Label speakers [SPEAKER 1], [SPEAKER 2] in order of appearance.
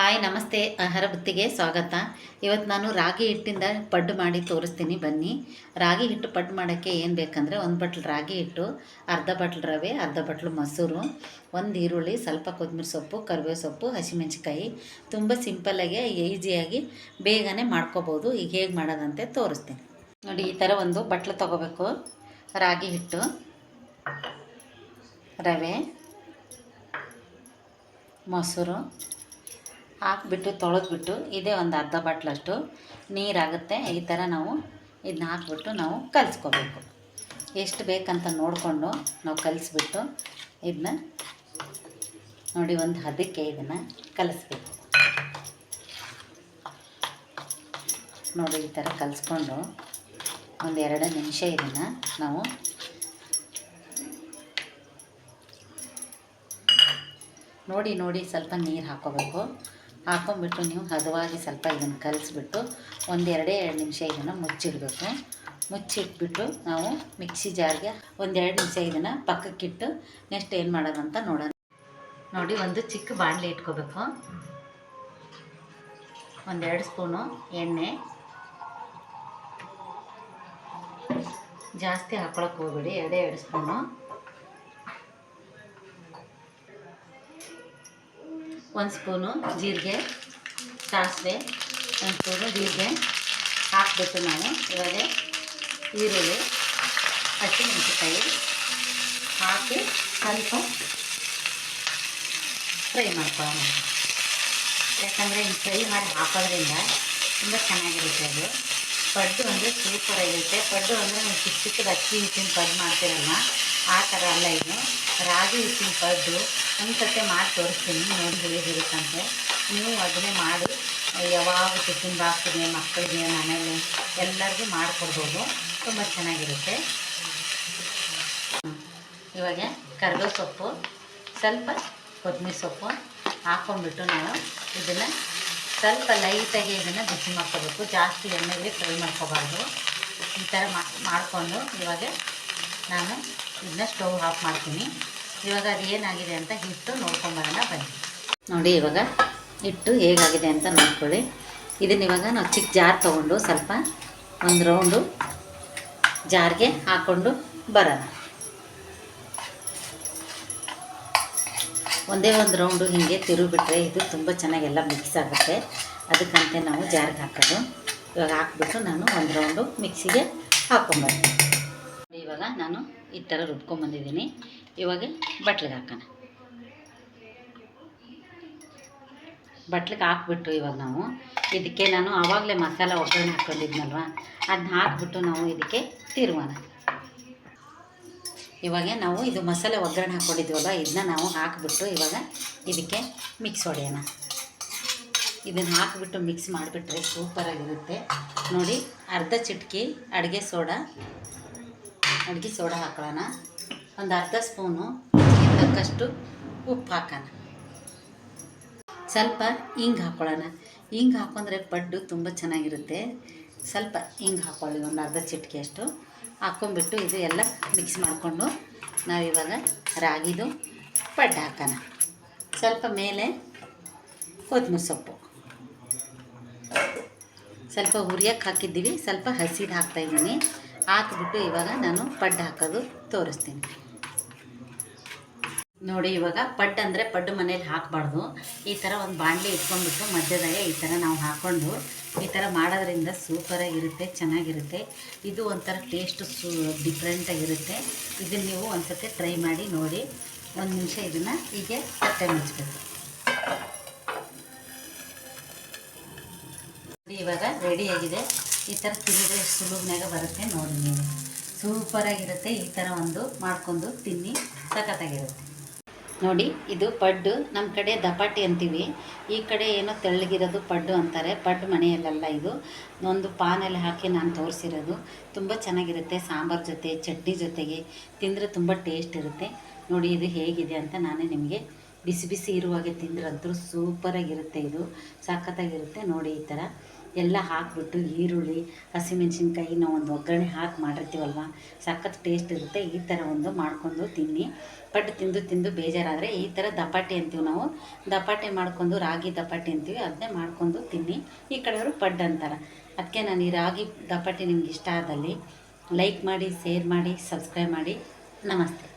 [SPEAKER 1] Hi, ನಮಸ್ತೆ. ಆಹಾರ ಬುತ್ತಿಗೆ ಸ್ವಾಗತ. ಇವತ್ತು ನಾನು ರಾಗಿ ಹಿಟ್ಟಿಂದ ಪಡ್ಡು ಮಾಡಿ ತೋರಿಸ್ತೀನಿ. ಬನ್ನಿ. ರಾಗಿ ಹಿಟ್ಟು ಪಡ್ಡು ಮಾಡೋಕ್ಕೆ ಏನು ಬೇಕಂದರೆ ಒಂದು ಬಟ್ಲು ರಾಗಿ ಹಿಟ್ಟು, ಅರ್ಧ ಬಟ್ಲು ರವೆ, ಅರ್ಧ ಬಟ್ಲು ಮೊಸರು, ಒಂದು ಈರುಳ್ಳಿ, ಸ್ವಲ್ಪ ಕೊತ್ತಂಬರಿ ಸೊಪ್ಪು, ಕರಿಬೇವು ಸೊಪ್ಪು ಹಸಿಮೆಣ್ಸಿಕಾಯಿ ತುಂಬ ಸಿಂಪಲ್ಲಾಗಿ ಈಸಿಯಾಗಿ ಬೇಗನೆ ಮಾಡ್ಕೋಬೋದು. ಈಗ ಹೇಗೆ ಮಾಡೋದಂತೆ ತೋರಿಸ್ತೀನಿ. ನೋಡಿ, ಈ ಥರ ಒಂದು ಬಟ್ಲು ತೊಗೋಬೇಕು. ರಾಗಿ ಹಿಟ್ಟು, ರವೆ, ಮೊಸರು ಹಾಕ್ಬಿಟ್ಟು, ತೊಳೆದ್ಬಿಟ್ಟು, ಇದೇ ಒಂದು ಅರ್ಧ ಬಾಟ್ಲಷ್ಟು ನೀರಾಗುತ್ತೆ. ಈ ಥರ ನಾವು ಇದನ್ನ ಹಾಕ್ಬಿಟ್ಟು ನಾವು ಕಲಿಸ್ಕೋಬೇಕು. ಎಷ್ಟು ಬೇಕಂತ ನೋಡಿಕೊಂಡು ನಾವು ಕಲಿಸ್ಬಿಟ್ಟು ಇದನ್ನ ನೋಡಿ, ಒಂದು ಹದಕ್ಕೆ ಇದನ್ನು ಕಲಿಸ್ಬೇಕು. ನೋಡಿ, ಈ ಥರ ಕಲಿಸ್ಕೊಂಡು ಒಂದು ಎರಡು ನಿಮಿಷ ಇದನ್ನು ನಾವು ನೋಡಿ ನೋಡಿ, ಸ್ವಲ್ಪ ನೀರು ಹಾಕೋಬೇಕು. ಹಾಕೊಂಡ್ಬಿಟ್ಟು ನೀವು ಹದವಾಗಿ ಸ್ವಲ್ಪ ಇದನ್ನು ಕಲಿಸ್ಬಿಟ್ಟು ಒಂದೆರಡೇ ಎರಡು ನಿಮಿಷ ಇದನ್ನು ಮುಚ್ಚಿಡಬೇಕು. ಮುಚ್ಚಿಟ್ಬಿಟ್ಟು ನಾವು ಮಿಕ್ಸಿ ಜಾರ್ಗೆ ಒಂದೆರಡು ನಿಮಿಷ ಇದನ್ನು ಪಕ್ಕಕ್ಕಿಟ್ಟು ನೆಕ್ಸ್ಟ್ ಏನು ಮಾಡೋದಂತ ನೋಡೋಣ. ನೋಡಿ, ಒಂದು ಚಿಕ್ಕ ಬಾಣಲೆ ಇಟ್ಕೋಬೇಕು. ಒಂದೆರಡು ಸ್ಪೂನು ಎಣ್ಣೆ. ಜಾಸ್ತಿ ಹಾಕೊಳಕ್ಕೆ ಹೋಗ್ಬೇಡಿ, ಎರಡೇ ಎರಡು ಸ್ಪೂನು. ಒಂದು ಸ್ಪೂನು ಜೀರಿಗೆ ಸಾಸಿವೆ, ಒಂದು ಸ್ಪೂನು ಜೀರಿಗೆ ಹಾಕ್ಬಿಟ್ಟು ನಾವು ಇವಾಗ ಈರುಳ್ಳಿ ಹಸಿಮೆಣಸಿಕಾಯಿ ಹಾಕಿ ಸ್ವಲ್ಪ ಫ್ರೈ ಮಾಡ್ಕೊಳ್ಳೋಣ. ಯಾಕಂದರೆ ಹಿಂಗೆ ಫ್ರೈ ಮಾಡಿ ಹಾಕೋದ್ರಿಂದ ತುಂಬ ಚೆನ್ನಾಗಿರುತ್ತೆ ಅದು. ಪಡ್ಡು ಅಂದರೆ ಸೂಪರಾಗಿರುತ್ತೆ ಪಡ್ಡು ಅಂದರೆ ನಾವು ಚಿಕ್ಕ ಚಿಕ್ಕದ ಅಕ್ಕಿ ಹಿಟ್ಟಿನ ಪಡ್ಡು ಮಾಡ್ತೀರಲ್ಲ ಆ ಥರ ಅಲ್ಲ ಇದು. ರಾಗಿ ಹಿಟ್ಟಿನ ಪಡ್ಡು ಒಂದು ಸತಿ ಮಾಡಿ ತೋರಿಸ್ತೀನಿ, ನೋಡಿ ಹೇಗಿರುತ್ತಂತೆ ನೀವು ಅದನ್ನೇ ಮಾಡಿ, ಯಾವಾಗ ಟಿಫಿನ್ ಬಾಕ್ಸ್ಗೆ, ಮಕ್ಕಳಿಗೆ, ಮನೇಲಿ ಎಲ್ಲರಿಗೂ ಮಾಡಿಕೊಡ್ಬೋದು. ತುಂಬ ಚೆನ್ನಾಗಿರುತ್ತೆ. ಇವಾಗ ಕರಿಬೇವು ಸೊಪ್ಪು, ಸ್ವಲ್ಪ ಕೊತ್ತಂಬರಿ ಸೊಪ್ಪು ಹಾಕ್ಕೊಂಡ್ಬಿಟ್ಟು ನಾವು ಇದನ್ನು ಸ್ವಲ್ಪ ಲೈಟಾಗಿ ಇದನ್ನು ಬಿಸಿ ಮಾಡ್ಕೋಬೇಕು. ಜಾಸ್ತಿ ಎಣ್ಣೆಗೆ ಫ್ರೈ ಮಾಡ್ಕೋಬಾರ್ದು. ಈ ಥರ ಮಾಡಿಕೊಂಡು ಇವಾಗ ನಾನು ಇದನ್ನ ಸ್ಟೌವ್ ಆಫ್ ಮಾಡ್ತೀನಿ. ಇವಾಗ ಅದು ಏನಾಗಿದೆ ಅಂತ ಹಿಟ್ಟು ನೋಡ್ಕೊಂಬರೋಣ, ಬನ್ನಿ. ನೋಡಿ ಇವಾಗ ಹಿಟ್ಟು ಹೇಗಾಗಿದೆ ಅಂತ ನೋಡ್ಕೊಳ್ಳಿ. ಇದನ್ನ ಇವಾಗ ನಾವು ಚಿಕ್ಕ ಜಾರ್ ತೊಗೊಂಡು ಸ್ವಲ್ಪ ಒಂದು ರೌಂಡು ಜಾರ್ಗೆ ಹಾಕ್ಕೊಂಡು ಬರೋಣ. ಒಂದೇ ಒಂದು ರೌಂಡು ಹೀಗೆ ತಿರುಗಿಬಿಟ್ರೆ ಇದು ತುಂಬ ಚೆನ್ನಾಗೆಲ್ಲ ಮಿಕ್ಸ್ ಆಗುತ್ತೆ. ಅದಕ್ಕಂತೆ ನಾವು ಜಾರ್ಗೆ ಹಾಕೋದು. ಇವಾಗ ಹಾಕ್ಬಿಟ್ಟು ನಾನು ಒಂದು ರೌಂಡು ಮಿಕ್ಸಿಗೆ ಹಾಕ್ಕೊಂಬರ್ತೀನಿ ಇವಾಗ ನಾನು ಈ ಥರ ರುಬ್ಕೊಂಬಂದಿದ್ದೀನಿ ಇವಾಗ ಬಟ್ಲಿಗೆ ಹಾಕೋಣ. ಬಟ್ಲಿಗೆ ಹಾಕ್ಬಿಟ್ಟು ಇವಾಗ ನಾವು ಇದಕ್ಕೆ ನಾನು ಆವಾಗಲೇ ಮಸಾಲೆ ಒಗ್ಗರಣೆ ಹಾಕ್ಕೊಂಡಿದ್ನಲ್ವ ಅದನ್ನ ಹಾಕ್ಬಿಟ್ಟು ನಾವು ಇದಕ್ಕೆ ತಿರುವಣ ಇವಾಗ ನಾವು ಇದು ಮಸಾಲೆ ಒಗ್ಗರಣೆ ಹಾಕ್ಕೊಂಡಿದ್ವಲ್ಲ ಇದನ್ನ ನಾವು ಹಾಕಿಬಿಟ್ಟು ಇವಾಗ ಇದಕ್ಕೆ ಮಿಕ್ಸ್ ಹೊಡೆಯೋಣ. ಇದನ್ನು ಹಾಕಿಬಿಟ್ಟು ಮಿಕ್ಸ್ ಮಾಡಿಬಿಟ್ರೆ ಸೂಪರಾಗಿರುತ್ತೆ. ನೋಡಿ, ಅರ್ಧ ಚಿಟಕಿ ಅಡುಗೆ ಸೋಡಾ. ಅಡುಗೆ ಸೋಡಾ ಹಾಕೊಳ್ಳೋಣ ಒಂದು ಅರ್ಧ ಸ್ಪೂನು ತಕ್ಕಷ್ಟು ಉಪ್ಪು ಹಾಕೋಣ. ಸ್ವಲ್ಪ ಹಿಂಗೆ ಹಾಕ್ಕೊಳ್ಳೋಣ ಹಿಂಗೆ ಹಾಕೊಂಡ್ರೆ ಪಡ್ಡು ತುಂಬ ಚೆನ್ನಾಗಿರುತ್ತೆ. ಸ್ವಲ್ಪ ಹಿಂಗೆ ಹಾಕ್ಕೊಳ್ಳಿ ಒಂದು ಅರ್ಧ ಚಿಟಿಕೆ ಅಷ್ಟು. ಹಾಕ್ಕೊಂಬಿಟ್ಟು ಇದು ಎಲ್ಲ ಮಿಕ್ಸ್ ಮಾಡಿಕೊಂಡು ನಾವಿವಾಗ ರಾಗಿದು ಪಡ್ಡು ಹಾಕೋಣ. ಸ್ವಲ್ಪ ಮೇಲೆ ಕೊತ್ತಂಬರಿ ಸೊಪ್ಪು. ಸ್ವಲ್ಪ ಹುರಿಯಕ್ಕೆ ಹಾಕಿದ್ದೀವಿ. ಸ್ವಲ್ಪ ಹಸಿದು ಹಾಕ್ತಾಯಿದ್ದೀನಿ ಹಾಕ್ಬಿಟ್ಟು ಇವಾಗ ನಾನು ಪಡ್ಡು ಹಾಕೋದು ತೋರಿಸ್ತೀನಿ. ನೋಡಿ, ಇವಾಗ ಪಡ್ಡು ಅಂದರೆ ಪಡ್ಡು ಮನೇಲಿ ಹಾಕಬಾರ್ದು. ಈ ಥರ ಒಂದು ಬಾಣಲಿ ಇಟ್ಕೊಂಡ್ಬಿಟ್ಟು ಮಧ್ಯದಾಗೆ ಈ ಥರ ನಾವು ಹಾಕ್ಕೊಂಡು ಈ ಥರ ಮಾಡೋದ್ರಿಂದ ಸೂಪರಾಗಿರುತ್ತೆ ಚೆನ್ನಾಗಿರುತ್ತೆ. ಇದು ಒಂಥರ ಟೇಸ್ಟು ಸೂ ಡಿಫ್ರೆಂಟಾಗಿರುತ್ತೆ ಇದನ್ನು ನೀವು ಒಂದು ಸತಿ ಟ್ರೈ ಮಾಡಿ ನೋಡಿ. ಒಂದು ನಿಮಿಷ ಇದನ್ನು ಹೀಗೆ ತಟ್ಟೆ ಮುಚ್ಚಬೇಕು ಇವಾಗ ರೆಡಿಯಾಗಿದೆ ಈ ಥರ ತಿರುಗಿದ್ರೆ ಸುಲಭನಾಗ ಬರುತ್ತೆ ನೋಡಿ ನೀವು. ಸೂಪರಾಗಿರುತ್ತೆ ಈ ಥರ ಒಂದು ಮಾಡ್ಕೊಂಡು ತಿನ್ನಿ, ಸಖತ್ತಾಗಿರುತ್ತೆ. ನೋಡಿ, ಇದು ಪಡ್ಡು. ನಮ್ಮ ಕಡೆ ದಪಾಟಿ ಅಂತೀವಿ. ಈ ಕಡೆ ಏನೋ ತೆಳ್ಳಗಿರೋದು ಪಡ್ಡು ಅಂತಾರೆ. ಪಡ್ಡು ಮನೆಯಲ್ಲೆಲ್ಲ ಇದು. ಒಂದು ಪಾನಲ್ಲಿ ಹಾಕಿ ನಾನು ತೋರಿಸಿರೋದು. ತುಂಬ ಚೆನ್ನಾಗಿರುತ್ತೆ ಸಾಂಬಾರು ಜೊತೆ, ಚಟ್ನಿ ಜೊತೆಗೆ. ತಿಂದರೆ ತುಂಬ ಟೇಸ್ಟ್ ಇರುತ್ತೆ. ನೋಡಿ, ಇದು ಹೇಗಿದೆ ಅಂತ ನಾನೇ ನಿಮಗೆ ಬಿಸಿ ಬಿಸಿ ಇರುವಾಗೆ ತಿಂದ್ರಂತೂ ಸೂಪರಾಗಿರುತ್ತೆ ಇದು. ಸಖತ್ತಾಗಿರುತ್ತೆ ನೋಡಿ ಈ ಥರ. ಎಲ್ಲ ಹಾಕ್ಬಿಟ್ಟು ಈರುಳ್ಳಿ, ಹಸಿಮೆಣ್ಸಿನ್ಕಾಯಿ ನಾವು ಒಂದು ಒಗ್ಗರಣೆ ಹಾಕಿ ಮಾಡಿರ್ತೀವಲ್ವ? ಸಖತ್ ಟೇಸ್ಟ್ ಇರುತ್ತೆ. ಈ ಥರ ಒಂದು ಮಾಡ್ಕೊಂಡು ತಿನ್ನಿ. ಪಡ್ಡು ತಿಂದು ತಿಂದು ಬೇಜಾರಾದರೆ ಈ ಥರ ದಪಾಟೆ ಅಂತೀವಿ ನಾವು. ದಪಾಟೆ ಮಾಡ್ಕೊಂಡು, ರಾಗಿ ದಪಾಟೆ ಅಂತೀವಿ. ಅದನ್ನೇ ಮಾಡ್ಕೊಂಡು ತಿನ್ನಿ. ಈ ಕಡೆಯವರು ಪಡ್ಡು ಅಂತಾರೆ. ಅದಕ್ಕೆ ನಾನು ಈ ರಾಗಿ ದಪಾಟೆ ನಿಮ್ಗೆ ಇಷ್ಟ ಆದಲ್ಲಿ ಲೈಕ್ ಮಾಡಿ, ಶೇರ್ ಮಾಡಿ, ಸಬ್ಸ್ಕ್ರೈಬ್ ಮಾಡಿ. ನಮಸ್ತೆ.